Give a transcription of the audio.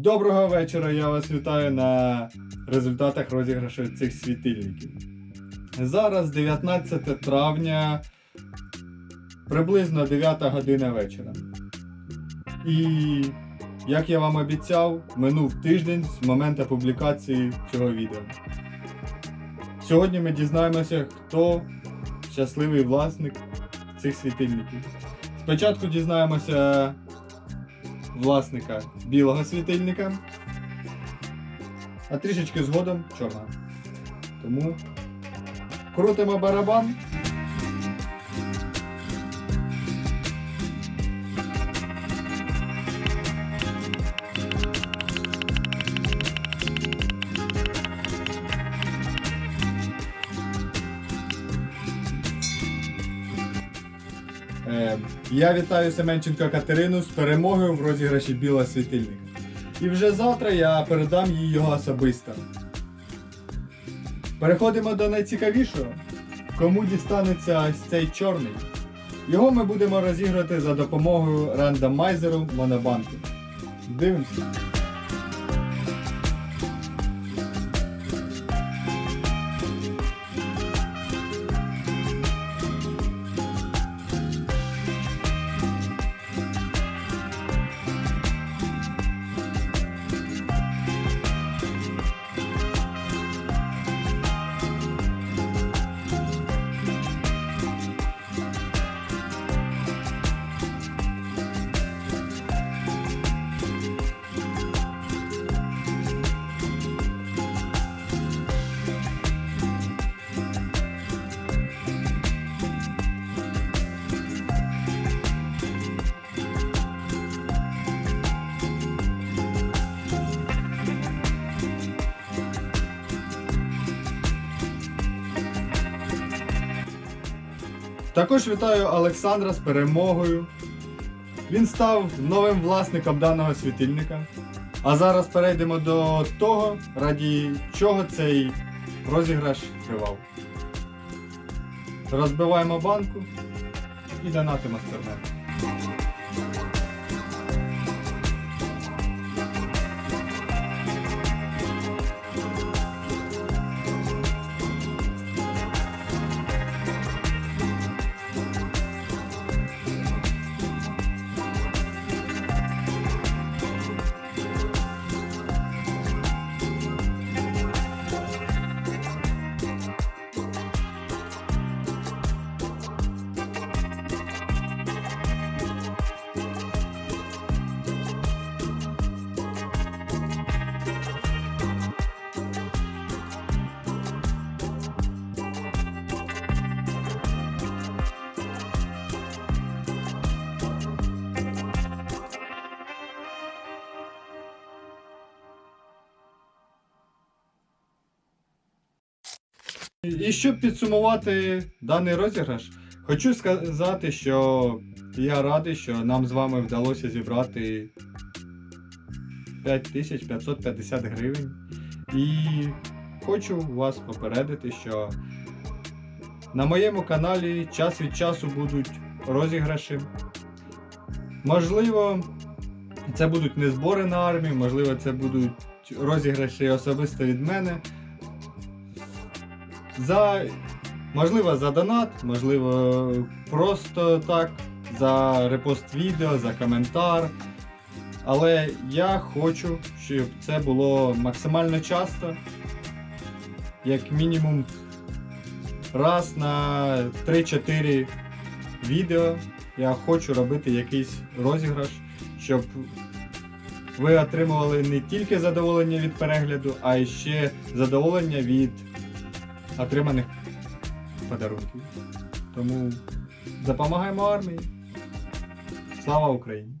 Доброго вечора, я вас вітаю на результатах розіграшу цих світильників. Зараз 19 травня, приблизно 9 година вечора. І як я вам обіцяв, минув тиждень з моменту публікації цього відео. Сьогодні ми дізнаємося, хто щасливий власник цих світильників. Спочатку дізнаємося власника білого світильника, а трішечки згодом чорного. Тому крутимо барабан. Я вітаю Семенченко Катерину з перемогою в розіграші білого світильника. І вже завтра я передам їй його особисто. Переходимо до найцікавішого. Кому дістанеться ось цей чорний? Його ми будемо розіграти за допомогою рандомайзеру Монобанку. Дивимося. Також вітаю Олександра з перемогою. Він став новим власником даного світильника. А зараз перейдемо до того, раді чого цей розіграш тривав. Розбиваємо банку і донатимо стернет. І щоб підсумувати даний розіграш, хочу сказати, що я радий, що нам з вами вдалося зібрати 5550 гривень. І хочу вас попередити, що на моєму каналі час від часу будуть розіграші. Можливо, це будуть не збори на армію, можливо, це будуть розіграші особисто від мене. За, можливо, за донат, можливо, просто так, за репост відео, за коментар. Але я хочу, щоб це було максимально часто, як мінімум раз на 3-4 відео я хочу робити якийсь розіграш, щоб ви отримували не тільки задоволення від перегляду, а й ще задоволення від отриманих подарунків. Тому допомагаємо армії. Слава Україні!